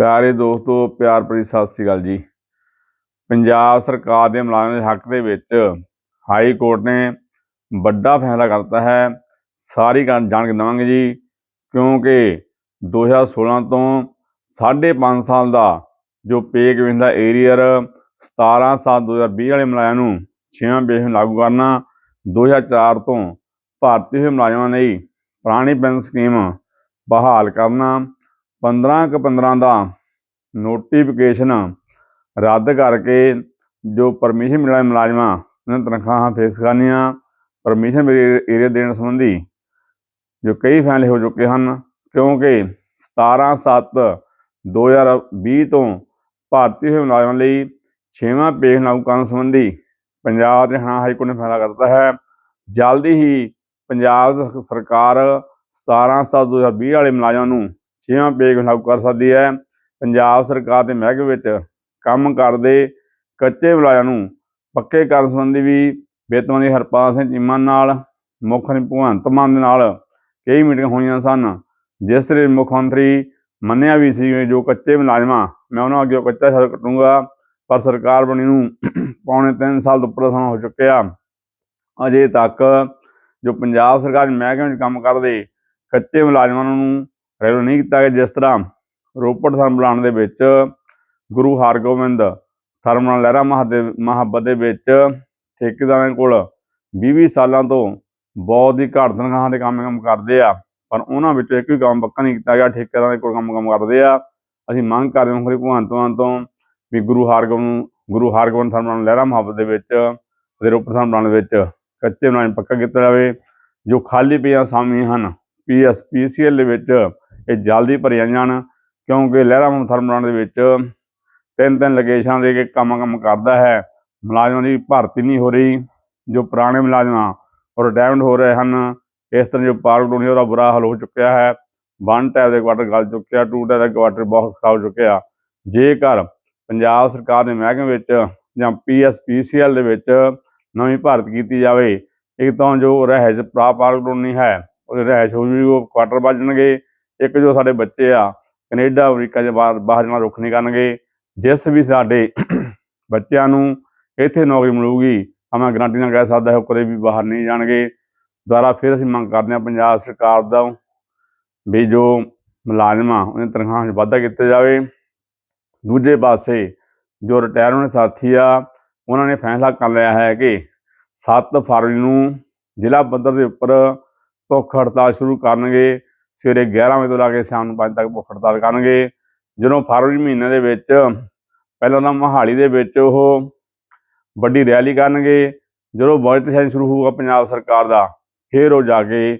ਪਿਆਰੇ ਦੋਸਤੋ, ਪਿਆਰ ਭਰੀ ਸਤਿ ਸ੍ਰੀ ਅਕਾਲ ਜੀ। ਪੰਜਾਬ ਸਰਕਾਰ ਦੇ ਮੁਲਾਜ਼ਮਾਂ ਦੇ ਹੱਕ ਦੇ ਵਿੱਚ ਹਾਈ ਕੋਰਟ ਨੇ ਵੱਡਾ ਫੈਸਲਾ ਕਰਤਾ ਹੈ। ਸਾਰੀ ਗੱਲ ਜਾਣ ਕੇ ਦੇਵਾਂਗੇ ਜੀ, ਕਿਉਂਕਿ 2016 ਤੋਂ 5.5 ਸਾਲ ਦਾ ਜੋ ਪੇ ਕਮਿਸ਼ਨ ਦਾ ਏਰੀਅਰ 17 ਸਾਲ 2020 ਵਾਲੇ ਮੁਲਾਜ਼ਮਾਂ ਨੂੰ ਛੇਵਾਂ ਪੇਸ਼ਨ ਲਾਗੂ ਕਰਨਾ 2004 ਤੋਂ ਭਾਰਤੀ ਹੋਏ ਮੁਲਾਜ਼ਮਾਂ ਲਈ ਪੁਰਾਣੀ ਪੈਨਸ਼ਨ ਸਕੀਮ ਬਹਾਲ ਕਰਨਾ 15 ਕ 15 ਦਾ ਨੋਟੀਫਿਕੇਸ਼ਨ ਰੱਦ ਕਰਕੇ ਜੋ ਪਰਮਿਸ਼ਨ ਮਿਲਣ ਵਾਲੇ ਮੁਲਾਜ਼ਮਾਂ, ਉਹਨਾਂ ਦੀਆਂ ਤਨਖਾਹਾਂ ਫੇਸ ਕਰਨੀਆਂ ਪਰਮਿਸ਼ਨ ਮੇਰੇ ਏਰੀਆ ਦੇਣ ਸੰਬੰਧੀ ਜੋ ਕਈ ਫੈਸਲੇ ਹੋ ਚੁੱਕੇ ਹਨ, ਕਿਉਂਕਿ 17 7 2020 ਤੋਂ ਭਾਰਤੀ ਹੋਏ ਮੁਲਾਜ਼ਮਾਂ ਲਈ ਛੇਵਾਂ ਪੇਸ਼ ਲਾਗੂ ਕਰਨ ਸੰਬੰਧੀ ਪੰਜਾਬ ਦੇ ਹਰਿਆਣਾ ਹਾਈ ਕੋਰਟ ਨੇ ਫੈਸਲਾ ਕਰਤਾ ਹੈ। ਜਲਦੀ ਹੀ ਪੰਜਾਬ ਸ- ਸਰਕਾਰ 17 7 2020 ਵਾਲੇ ਮੁਲਾਜ਼ਮਾਂ ਨੂੰ ਛੇਵਾਂ ਪੇਜ ਲਾਗੂ ਕਰ ਸਕਦੀ ਹੈ। ਪੰਜਾਬ ਸਰਕਾਰ ਦੇ ਮਹਿਕਮੇ ਵਿੱਚ ਕੰਮ ਕਰਦੇ ਕੱਚੇ ਮੁਲਾਜ਼ਮਾਂ ਨੂੰ ਪੱਕੇ ਕਰਨ ਸੰਬੰਧੀ ਵੀ ਵਿੱਤ ਮੰਤਰੀ ਹਰਪਾਲ ਸਿੰਘ ਚੀਮਾ ਨਾਲ, ਮੁੱਖ ਮੰਤਰੀ ਭਗਵੰਤ ਮਾਨ ਦੇ ਨਾਲ ਕਈ ਮੀਟਿੰਗਾਂ ਹੋਈਆਂ ਸਨ। ਜਿਸ ਦੇ ਮੁੱਖ ਮੰਤਰੀ ਮੰਨਿਆ ਵੀ ਸੀ ਕਿ ਜੋ ਕੱਚੇ ਮੁਲਾਜ਼ਮਾਂ, ਮੈਂ ਉਹਨਾਂ ਅੱਗੇ ਕੱਚਾ ਸ਼ਰ ਕੱਟੂੰਗਾ, ਪਰ ਸਰਕਾਰ ਬਣੀ ਨੂੰ ਪੌਣੇ 3 ਸਾਲ ਤੋਂ ਉੱਪਰ ਸਮਾਂ ਹੋ ਚੁੱਕਿਆ। ਅਜੇ ਤੱਕ ਜੋ ਪੰਜਾਬ ਸਰਕਾਰ ਦੇ ਮਹਿਕਮੇ ਵਿੱਚ ਕੰਮ ਕਰਦੇ ਕੱਚੇ ਮੁਲਾਜ਼ਮਾਂ ਨੂੰ ਰੈਗੂਲਰ ਨਹੀਂ ਕੀਤਾ ਗਿਆ, ਜਿਸ ਤਰ੍ਹਾਂ ਰੋਪੜ ਥਰਮਲ ਦੇ ਵਿੱਚ ਗੁਰੂ ਹਰਗੋਬਿੰਦ, ਥਰਮਲ ਲਹਿਰਾ ਮਹਾਦੇ, ਮਹਾਬਤ ਦੇ ਵਿੱਚ ਠੇਕੇਦਾਰਾਂ ਕੋਲ 20 ਸਾਲਾਂ ਤੋਂ ਬਹੁਤ ਹੀ ਘੱਟ ਤਨਖਾਹਾਂ 'ਤੇ ਕੰਮ ਕੰਮ ਕਰਦੇ ਆ, ਪਰ ਉਹਨਾਂ ਵਿੱਚੋਂ ਇੱਕ ਵੀ ਕੰਮ ਪੱਕਾ ਨਹੀਂ ਕੀਤਾ ਗਿਆ, ਠੇਕੇਦਾਰਾਂ ਦੇ ਕੋਲ ਕੰਮ ਕੰਮ ਕਰਦੇ ਆ। ਅਸੀਂ ਮੰਗ ਕਰਦੇ ਹਾਂ ਖਰੀ ਭਗਵੰਤ ਮਾਨ ਤੋਂ ਵੀ ਗੁਰੂ ਹਰਗੋਬਿੰਦ ਗੁਰੂ ਹਰਗੋਬਿੰਦ ਥਰਮਲ ਲਹਿਰਾ ਮੁਹੱਬਤ ਦੇ ਵਿੱਚ ਤੇ ਰੋਪੜ ਥਰਮਲ ਦੇ ਵਿੱਚ ਕੱਚੇ ਮੁਲਾਜ਼ਮ ਪੱਕਾ ਕੀਤਾ ਜਾਵੇ। ਜੋ ਖਾਲੀ ਪਈਆਂ ਸਾਮੀਆਂ ਹਨ ਪੀਐਸ ਪੀਸੀਐਲ ਦੇ ਵਿੱਚ ਇਹ ਜਲਦੀ ਭਰੀਆਂ ਜਾਣ, ਕਿਉਂਕਿ ਲਹਿਰਾ ਮੁਹੰਮਦ ਥਰਮਲਾਂ ਦੇ ਵਿੱਚ ਤਿੰਨ ਤਿੰਨ ਲੋਕੇਸ਼ਨਾਂ ਦੇ ਕੇ ਕੰਮ ਕੰਮ ਕਰਦਾ ਹੈ। ਮੁਲਾਜ਼ਮਾਂ ਦੀ ਭਰਤੀ ਨਹੀਂ ਹੋ ਰਹੀ। ਜੋ ਪੁਰਾਣੇ ਮੁਲਾਜ਼ਮਾਂ ਉਹ ਰਿਟਾਇਰਡ ਹੋ ਰਹੇ ਹਨ। ਇਸ ਤਰ੍ਹਾਂ ਜੋ ਪਾਰਕ ਡੋਨੀ ਉਹਦਾ ਬੁਰਾ ਹਾਲ ਹੋ ਚੁੱਕਿਆ ਹੈ। ਵਨ ਟਾਇਰ ਦੇ ਕੁਆਟਰ ਗਲ ਚੁੱਕਿਆ ਟੂ ਟਾਇਰ ਦਾ ਕੁਆਟਰ ਬਹੁਤ ਖਰਾਬ ਚੁੱਕਿਆ। ਜੇਕਰ ਪੰਜਾਬ ਸਰਕਾਰ ਦੇ ਮਹਿਕਮੇ ਵਿੱਚ ਜਾਂ ਪੀਐਸਪੀਸੀਐਲ ਦੇ ਵਿੱਚ ਨਵੀਂ ਭਰਤੀ ਕੀਤੀ ਜਾਵੇ, ਇੱਕ ਤਾਂ ਜੋ ਰਹਿਸ਼ ਪ੍ਰਾ ਪਾਰਕ ਡੋਨੀ ਹੈ ਉਹ ਰਹਿਸ਼ ਹੋ ਜੂਗੀ, ਉਹ ਕੁਆਟਰ ਵੱਜਣਗੇ ਇੱਕ ਜੋ ਸਾਡੇ ਬੱਚੇ ਆ, ਕੈਨੇਡਾ, ਅਮਰੀਕਾ ਦੇ ਬਾਹਰ ਬਾਹਰ ਜਾਣਾ ਰੁੱਖ ਨਹੀਂ ਕਰਨਗੇ, ਜਿਸ ਵੀ ਸਾਡੇ ਬੱਚਿਆਂ ਨੂੰ ਇੱਥੇ ਨੌਕਰੀ ਮਿਲੂਗੀ ਤਾਂ ਗਰੰਟੀ ਨਾਲ ਕਹਿ ਸਕਦਾ ਹੈ ਕਦੇ ਵੀ ਬਾਹਰ ਨਹੀਂ ਜਾਣਗੇ। ਦੁਬਾਰਾ ਫਿਰ ਅਸੀਂ ਮੰਗ ਕਰਦੇ ਹਾਂ ਪੰਜਾਬ ਸਰਕਾਰ ਦਾ ਵੀ ਜੋ ਮੁਲਾਜ਼ਮਾਂ ਉਹਨਾਂ ਦੀ ਤਨਖਾਹਾਂ 'ਚ ਵਾਧਾ ਕੀਤਾ ਜਾਵੇ। ਦੂਜੇ ਪਾਸੇ ਜੋ ਰਿਟਾਇਰਮੈਂਟ ਸਾਥੀ ਆ, ਉਹਨਾਂ ਨੇ ਫੈਸਲਾ ਕਰ ਲਿਆ ਹੈ ਕਿ 7 ਫਰਵਰੀ ਨੂੰ ਜ਼ਿਲ੍ਹਾ ਪੱਧਰ ਦੇ ਉੱਪਰ ਭੁੱਖ ਹੜਤਾਲ ਸ਼ੁਰੂ ਕਰਨਗੇ। ਸਵੇਰੇ 11 ਵਜੇ ਤੋਂ ਲਾ ਕੇ ਸ਼ਾਮ ਨੂੰ 5 ਤੱਕ ਭੁੱਖ ਹੜਤਾਲ ਕਰਨਗੇ। ਜਦੋਂ ਫਰਵਰੀ ਮਹੀਨੇ ਦੇ ਵਿੱਚ, ਪਹਿਲਾਂ ਤਾਂ ਮੋਹਾਲੀ ਦੇ ਵਿੱਚ ਉਹ ਵੱਡੀ ਰੈਲੀ ਕਰਨਗੇ। ਜਦੋਂ ਬਜਟ ਸੈਸ਼ਨ ਸ਼ੁਰੂ ਹੋਊਗਾ ਪੰਜਾਬ ਸਰਕਾਰ ਦਾ, ਫਿਰ ਉਹ ਜਾ ਕੇ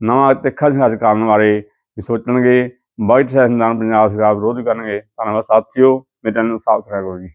ਨਵਾਂ ਤਿੱਖਾ ਸੰਘਰਸ਼ ਕਰਨ ਬਾਰੇ ਵੀ ਸੋਚਣਗੇ। ਬਜਟ ਸੈਸ਼ਨ ਦਾ ਪੰਜਾਬ ਸਰਕਾਰ ਵਿਰੋਧ ਕਰਨਗੇ। ਧੰਨਵਾਦ ਸਾਥੀਓ, ਮੇਰੇ ਚੈਨਲ ਨੂੰ ਸਬਸਕ੍ਰਾਈਬ ਕਰੋ ਜੀ।